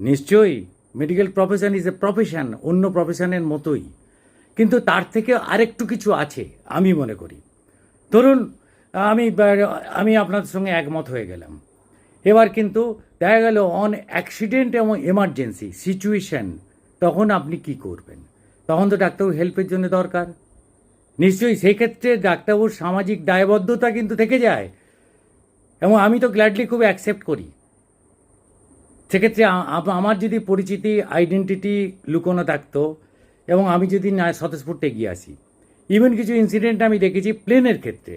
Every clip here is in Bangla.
নিশ্চয়ই medical profession is a profession অন্য প্রফেশনের মতোই। কিন্তু তার থেকে আরেকটু কিছু আছে, আমি মনে করি। ধরুন, আমি আমি আপনাদের সঙ্গে একমত হয়ে গেলাম। এবার কিন্তু দেখা গেল অন অ্যাক্সিডেন্ট এবং এমার্জেন্সি সিচুয়েশান তখন আপনি কি করবেন? তখন তো ডাক্তারবাবু হেল্পের জন্য দরকার। নিশ্চয়ই, সেক্ষেত্রে ডাক্তারবাবুর সামাজিক দায়বদ্ধতা কিন্তু থেকে যায়। এবং আমি তো গ্ল্যাডলি খুব অ্যাকসেপ্ট করি। সেক্ষেত্রে আমার যদি পরিচিতি আইডেন্টিটি লুকোনো থাকতো এবং আমি যদি না স্বতঃস্ফূর্তে এগিয়ে আসি। ইভেন কিছু ইনসিডেন্ট আমি দেখেছি প্লেনের ক্ষেত্রে।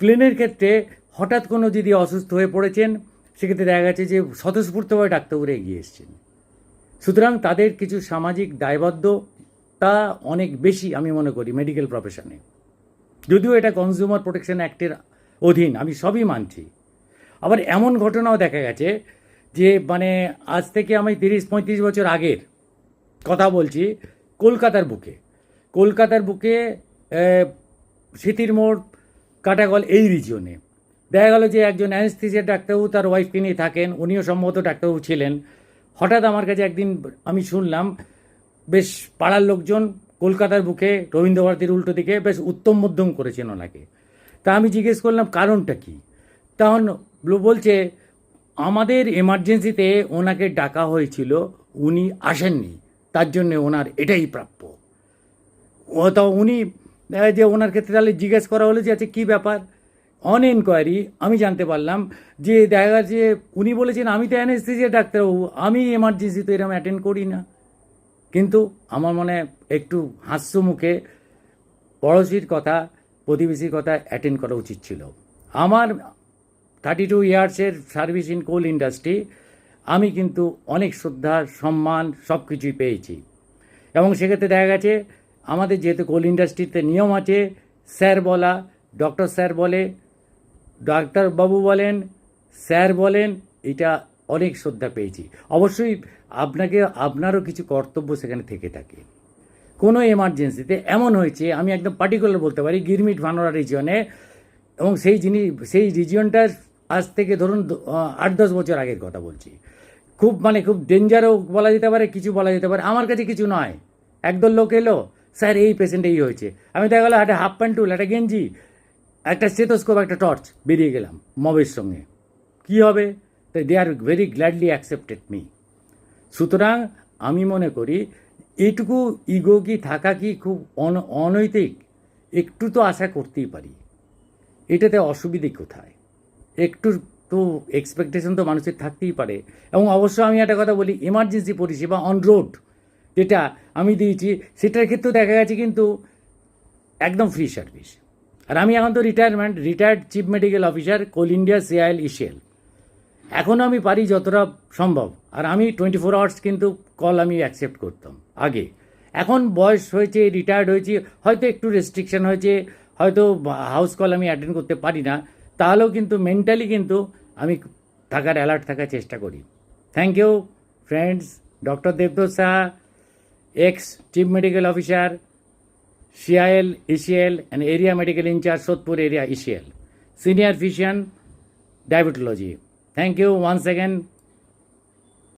প্লেনের ক্ষেত্রে হঠাৎ কোনো যদি অসুস্থ হয়ে পড়েছেন, সেক্ষেত্রে দেখা গেছে যে স্বতঃস্ফূর্তভাবে ডাক্তারবাবুরা এগিয়ে এসছেন। সুতরাং তাদের কিছু সামাজিক দায়বদ্ধতা অনেক বেশি আমি মনে করি মেডিকেল প্রফেশনে যদিও এটা কনজিউমার প্রোটেকশন অ্যাক্টের অধীন, আমি সবই মানছি। আবার এমন ঘটনাও দেখা গেছে যে মানে আজ থেকে আমি তিরিশ, পঁয়ত্রিশ বছর আগের কথা বলছি, কলকাতার বুকে। কলকাতার বুকে স্মৃতির মোড়, কাটাগল এই রিজিয়নে দেখা গেল যে, একজন অ্যানেস্থিসিয়ার ডাক্তারবাবু, তার ওয়াইফকে নিয়ে থাকেন, উনিও সম্ভবত ডাক্তারবাবু ছিলেন। হঠাৎ আমার কাছে একদিন আমি শুনলাম, বেশ পাড়ার লোকজন কলকাতার বুকে, রবীন্দ্রভারতীর উল্টো দিকে বেশ উত্তম মধ্যম করেছেন ওনাকে। তা আমি জিজ্ঞেস করলাম, কারণটা কি? তখন বলছে আমাদের এমার্জেন্সিতে ওনাকে ডাকা হয়েছিল, উনি আসেননি। তার জন্য ওনার এটাই প্রাপ্য। তো উনি যে ওনার ক্ষেত্রে তাহলে জিজ্ঞেস করা হলো যে আচ্ছা কী ব্যাপার? অন এনকোয়ারি আমি জানতে পারলাম যে, দেখা যাচ্ছে উনি বলেছেন, আমি তো অ্যানেস্থেসিয়া ডাক্তারবাবু আমি এমার্জেন্সি তো এরকম অ্যাটেন্ড করি না। কিন্তু আমার মনে একটু হাস্য মুখে পড়োশির কথা, প্রতিবেশীর কথা অ্যাটেন্ড করা উচিত ছিল। আমার থার্টি টু ইয়ার্সের সার্ভিস ইন কোল ইন্ডাস্ট্রি আমি কিন্তু অনেক শ্রদ্ধা, সম্মান সব কিছুই পেয়েছি। এবং সেক্ষেত্রে দেখা গেছে, আমাদের যেহেতু কোল ইন্ডাস্ট্রিতে নিয়ম আছে স্যার বলা ডক্টর স্যার বলে ডাক্তারবাবু বলেন স্যার বলেন, এটা অনেক শ্রদ্ধা পেয়েছি। অবশ্যই আপনাকে, আপনারও কিছু কর্তব্য সেখানে থেকে থাকে। কোনো এমার্জেন্সিতে এমন হয়েছে, আমি একদম পার্টিকুলার বলতে পারি, গিরমিট ভানোরা রিজিয়নে এবং সেই জিনিস সেই রিজিয়নটার আজ থেকে ধরুন আট দশ বছর আগের কথা বলছি। খুব মানে খুব ডেঞ্জারও বলা যেতে পারে, কিছু বলা যেতে পারে। আমার কাছে কিছু নয়। একদল লোক এলো, স্যার, এই পেশেন্ট এই হয়েছে। আমি দেখা গেলো একটা হাফ প্যান্ট টুল একটা গেঞ্জি, একটা স্টেথোস্কোপ একটা টর্চ বেরিয়ে গেলাম মবের সঙ্গে। কি হবে? তাই they are very gladly accepted me সুতরাং আমি মনে করি, এটুকু ইগো কি, থাকা কি খুব অন- অনৈতিক, একটু তো আশা করতেই পারি। এটাতে অসুবিধে কোথায়? একটু তো এক্সপেকটেশন তো মানুষের থাকতেই পারে। এবং অবশ্য আমি একটা কথা বলি এমার্জেন্সি পরিষেবা অন রোড যেটা আমি দিয়েছি, সেটার ক্ষেত্রেও দেখা গেছে কিন্তু একদম ফ্রি সার্ভিস আর আমি এখন তো retirement retired chief medical officer Coal India CIL ECL এখনও আমি পারি যতটা সম্ভব। আর আমি টোয়েন্টি ফোর আওয়ার্স কিন্তু কল আমি অ্যাকসেপ্ট করতাম, আগে। এখন বয়স হয়েছে রিটায়ার্ড হয়েছি, হয়তো একটু রেস্ট্রিকশন হয়েছে, হয়তো হাউস কল আমি অ্যাটেন্ড করতে পারি না। তাহলেও কিন্তু মেন্টালি কিন্তু আমি থাকার অ্যালার্ট থাকার চেষ্টা করি। Thank you friends doctor Debdosh Shah ex chief medical officer CIL ECL and area medical incharge Sodepur area ECL senior physician diabetology thank you one second